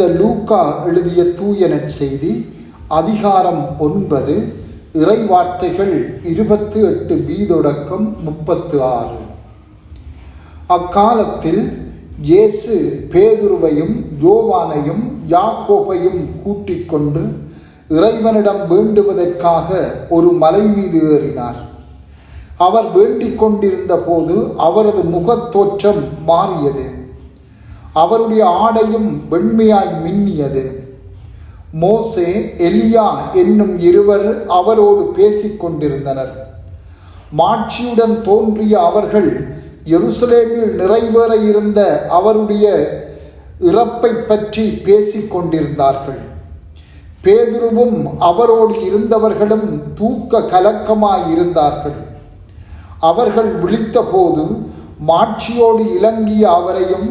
புனித லூக்கா எழுதிய தூய செய்தி அதிகாரம் ஒன்பது இறை வார்த்தைகள் இருபத்து எட்டு பீதொடக்கம் முப்பத்து ஆறு. அக்காலத்தில் இயேசு பேதுருவையும் ஜோவானையும் யாக்கோபையும் கூட்டிக் கொண்டு இறைவனிடம் வேண்டுவதற்காக ஒரு மலை மீது ஏறினார். அவர் வேண்டிக் கொண்டிருந்த போது அவரது முகத்தோற்றம் மாறியது. அவருடைய ஆடையும் வெண்மையாய் மின்னியது. மோசே எலியா என்னும் இருவர் அவரோடு பேசிக் கொண்டிருந்தனர் மாட்சியுடன் தோன்றிய அவர்கள் எருசலேமில் நிறைவேற இருந்த அவருடைய இறப்பை பற்றி பேசிக் கொண்டிருந்தார்கள் பேதுருவும் அவரோடு இருந்தவர்களும் தூக்க கலக்கமாய் இருந்தார்கள். அவர்கள் விழித்தபோது மாட்சியோடு இலங்கிய அவரையும்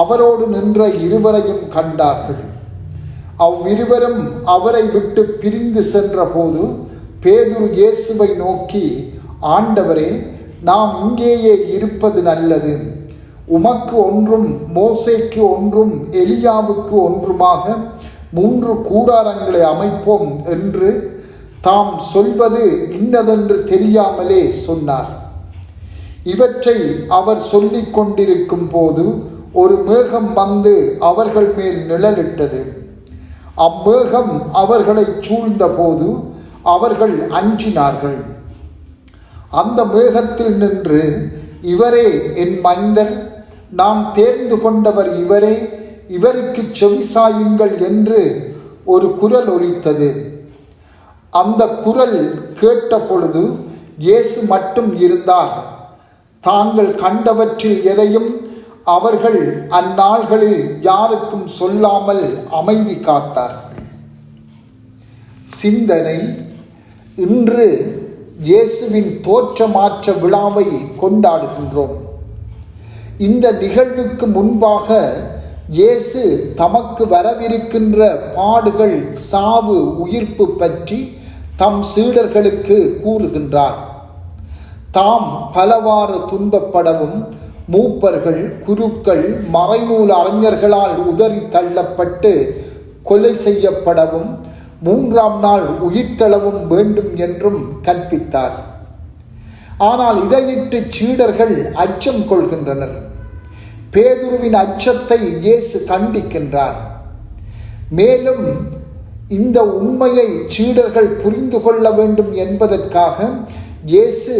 அவரோடு நின்ற இருவரையும் கண்டார்கள். அவ்விருவரும் அவரை விட்டு பிரிந்து சென்றபோது பேதுரு இயேசுவை நோக்கி ஆண்டவரே நாம் இங்கேயே இருப்பது நல்லது. உமக்கு ஒன்றும் மோசைக்கு ஒன்றும் எலியாவுக்கு ஒன்றுமாக மூன்று கூடாரங்களை அமைப்போம் என்று தாம் சொல்வது இன்னதென்று தெரியாமலே சொன்னார். இவற்றை அவர் சொல்லிக் கொண்டிருக்கும் போது ஒரு மேகம் வந்து அவர்கள் மேல் நிழலிட்டது. அம்மேகம் அவர்களை சூழ்ந்த போது அவர்கள் அஞ்சினார்கள். அந்த மேகத்தில் நின்று இவரே என் மைந்தர் நான் தேர்ந்து கொண்டவர் இவரே இவருக்கு செவிசாயுங்கள் என்று ஒரு குரல் ஒலித்தது. அந்த குரல் கேட்ட பொழுது இயேசு மட்டும் இருந்தார். தாங்கள் கண்டவற்றில் எதையும் அவர்கள் அந்நாள்களில் யாருக்கும் சொல்லாமல் அமைதி காத்தார்கள். சிந்தனை இன்று இயேசுவின் தோற்றமாற்ற விழாவை கொண்டாடுகின்றோம். இந்த நிகழ்வுக்கு முன்பாக இயேசு தமக்கு வரவிருக்கின்ற பாடுகள் சாவு உயிர்ப்பு பற்றி தம் சீடர்களுக்கு கூறுகின்றார். தாம் பலவாறு துன்பப்படவும் மூப்பர்கள் குருக்கள் மறைநூல் அறிஞர்களால் உதறி தள்ளப்பட்டு கொலை செய்யப்படவும் மூன்றாம் நாள் உயிர்த்தளவும் வேண்டும் என்றும் கற்பித்தார். ஆனால் இதையிட்டு சீடர்கள் அச்சம் கொள்கின்றனர். பேதுருவின் அச்சத்தை இயேசு கண்டிக்கின்றார். மேலும் இந்த உண்மையை சீடர்கள் புரிந்து கொள்ள வேண்டும் என்பதற்காக இயேசு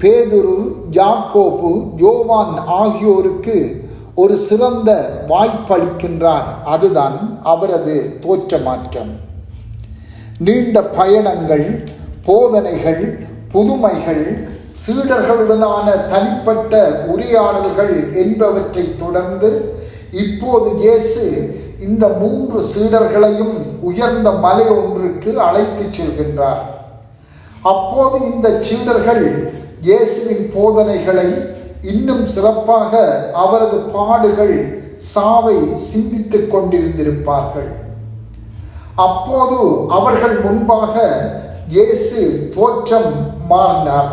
பேதுரு யாக்கோபு யோவான் ஆகியோருக்கு ஒரு சிறந்த வாய்ப்பளிக்கின்றார். அதுதான் அவரது தோற்றமாற்றம். நீண்ட பயணங்கள் போதனைகள் புதுமைகள் சீடர்களுடனான தனிப்பட்ட உரையாடல்கள் என்பவற்றை தொடர்ந்து இப்போது இயேசு இந்த மூன்று சீடர்களையும் உயர்ந்த மலை ஒன்றுக்கு அழைத்துச் செல்கின்றார். அப்போது இந்த சீடர்கள் இயேசுவின் போதனைகளை இன்னும் சிறப்பாக அவரது பாடுகள் சாவை சிந்தித்துக் கொண்டிருந்திருப்பார்கள். அப்போது அவர்கள் முன்பாக இயேசு தோற்றம் மாறினார்.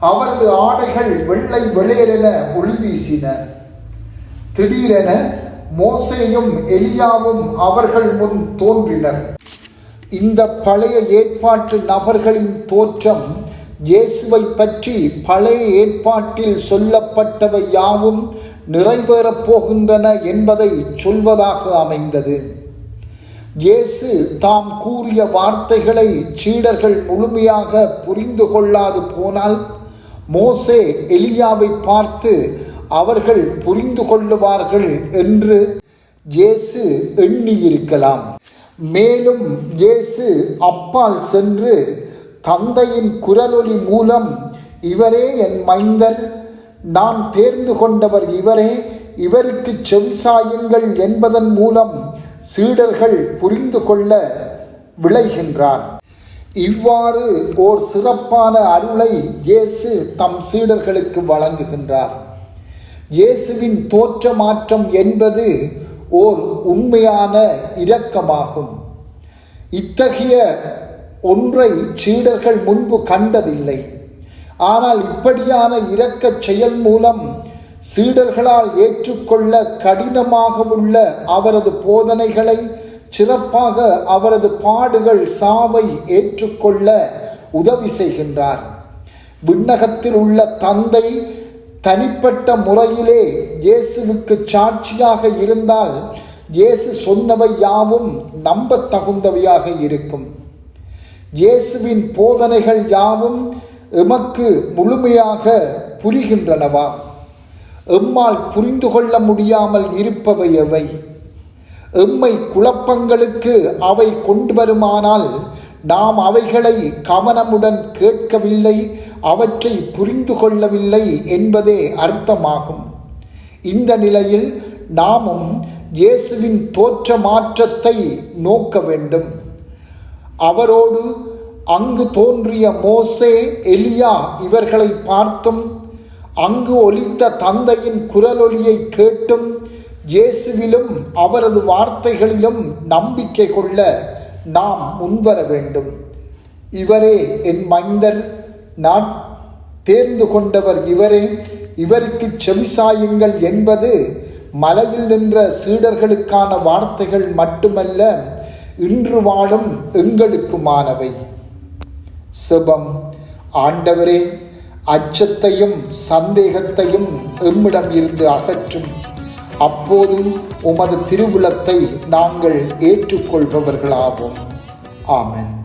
அவரது ஆடைகள் வெள்ளை வெளியேறென ஒளி வீசின. திடீரென மோசேயும் எலியாவும் அவர்கள் முன் தோன்றினர். இந்த பழைய ஏற்பாட்டு நபர்களின் தோற்றம் இயேசுவை பற்றி பழைய ஏற்பாட்டில் சொல்லப்பட்டவை யாவும் நிறைவேறப் போகின்றன என்பதை சொல்வதாக அமைந்தது. இயேசு தாம் கூறிய வார்த்தைகளை சீடர்கள் முழுமையாக புரிந்து கொள்ளாது போனால் மோசே எலியாவை பார்த்து அவர்கள் புரிந்து கொள்ளுவார்கள் என்று இயேசு எண்ணியிருக்கலாம். மேலும் இயேசு அப்பால் சென்று தந்தையின் குரலொலி மூலம் இவரே என் மைந்தர். நான் தேர்ந்து கொண்டவர் இவரே. இவருக்கு செவிசாயுங்கள் என்பதன் மூலம் சீடர்கள் புரிந்து கொள்ள விளைகின்றார். இவ்வாறு ஓர் சிறப்பான அருளை இயேசு தம் சீடர்களுக்கு வழங்குகின்றார். இயேசுவின் தோற்ற மாற்றம் என்பது ஓர் உண்மையான இரக்கமாகும். இத்தகைய ஒன்றை சீடர்கள் முன்பு கண்டதில்லை. ஆனால் இப்படியான இரக்கச் செயல் மூலம் சீடர்களால் ஏற்றுக்கொள்ள கடினமாக உள்ள அவரது போதனைகளை சிறப்பாக அவரது பாடுகள் சாவை ஏற்றுக்கொள்ள உதவி செய்கின்றார். விண்ணகத்தில் உள்ள தந்தை தனிப்பட்ட முறையிலே இயேசுவுக்கு சாட்சியாக இருந்தால் இயேசு சொன்னவை யாவும் நம்பத் தகுந்தவையாக இருக்கும். இயேசுவின் போதனைகள் யாவும் எமக்கு முழுமையாக புரிகின்றனவா? எம்மால் புரிந்து கொள்ள முடியாமல் இருப்பவை எவை? எம்மை குழப்பங்களுக்கு அவை கொண்டு வருமானால் நாம் அவைகளை கவனமுடன் கேட்கவில்லை அவற்றை புரிந்து கொள்ளவில்லை என்பதே அர்த்தமாகும். இந்த நிலையில் நாமும் இயேசுவின் தோற்ற மாற்றத்தை நோக்க வேண்டும். அவரோடு அங்கு தோன்றிய மோசே எலியா இவர்களை பார்த்தும் அங்கு ஒலித்த தந்தையின் குரலொலியை கேட்டும் இயேசுவிலும் அவரது வார்த்தைகளிலும் நம்பிக்கை கொள்ள நாம் முன்வர வேண்டும். இவரே என் மைந்தர் நான் தேர்ந்து கொண்டவர் இவரே. இவருக்கு செவிசாயுங்கள் என்பது மலையில் நின்ற சீடர்களுக்கான வார்த்தைகள் மட்டுமல்ல இன்று வாழும் எங்களுக்குமானவை. செபம். ஆண்டவரே அச்சத்தையும் சந்தேகத்தையும் எம்மிடம் இருந்து அகற்றும். அப்போது உமது திருவுளத்தை நாங்கள் ஏற்றுக்கொள்பவர்களாகும் ஆமென்.